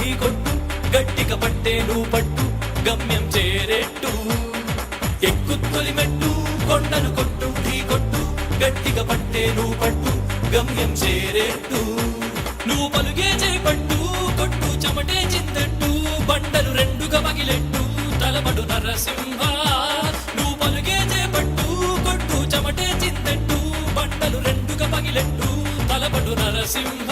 కొండను కొట్టు ఢీ కొట్టు గట్టిగా పట్టే నువ్వు పట్టు గమ్యం చేరేట్టు. ఎక్కు తొలి మెట్టు కొండను కొట్టు ఢీ కొట్టు గట్టిక పట్టే నువ్వు పట్టు గమ్యం చేరేట్టు. నువ్వు పలుగే చేపట్టు కొట్టు చెమటే చిందట్టు బండలు రెండుగా పగిలెట్టు తలబడు నరసింహ. నువ్వు పలుగే చేపట్టు కొట్టు చెమటే చిందట్టు బండలు రెండుగా పగిలెట్టు తలబడు నరసింహ.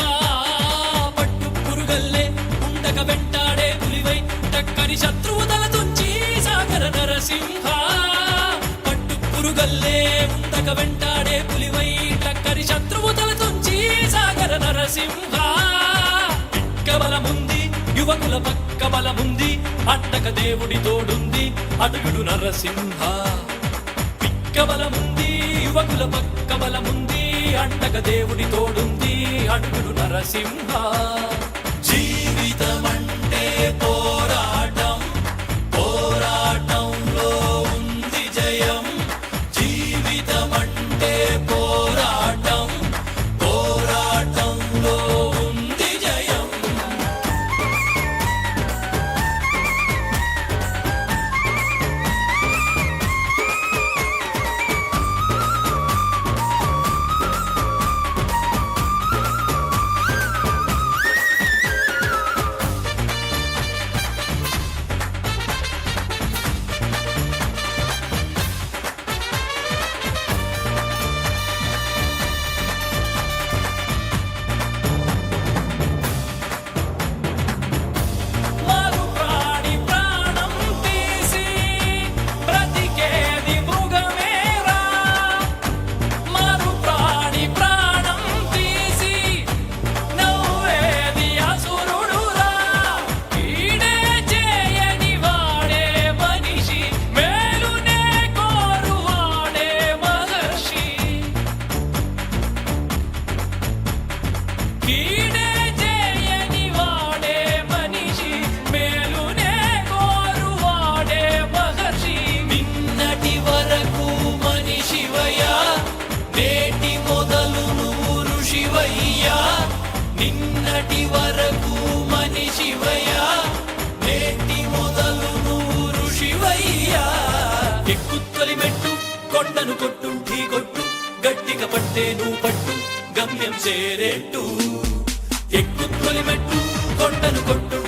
శత్రువు తల తుంచి సాగర నరసింహ. పట్టు పురుగల్లే ముందక వెంటాడే పులివై టక్కరి శత్రువు తల తుంచి సాగర నరసింహ. బలముంది యువకుల పక్క బలముంది అట్టక దేవుడి తోడుంది అటుడు నరసింహ. పిక్క బలముంది యువకుల పక్క బలముంది అట్టక దేవుడి తోడుంది అటుడు నరసింహ. జీవితమంటే నిన్నటి వరకు మనిషివయ్యా నేటి మొదలు నువ్వు ఋషివయ్యా నిన్నటి వరకు మెట్టు కొండను కొట్టు కొట్టు గట్టిగా పట్టే నువ్వు పట్టు చేరేట్టు. ఎక్కు తొలిమెట్టు కొండను కొట్టు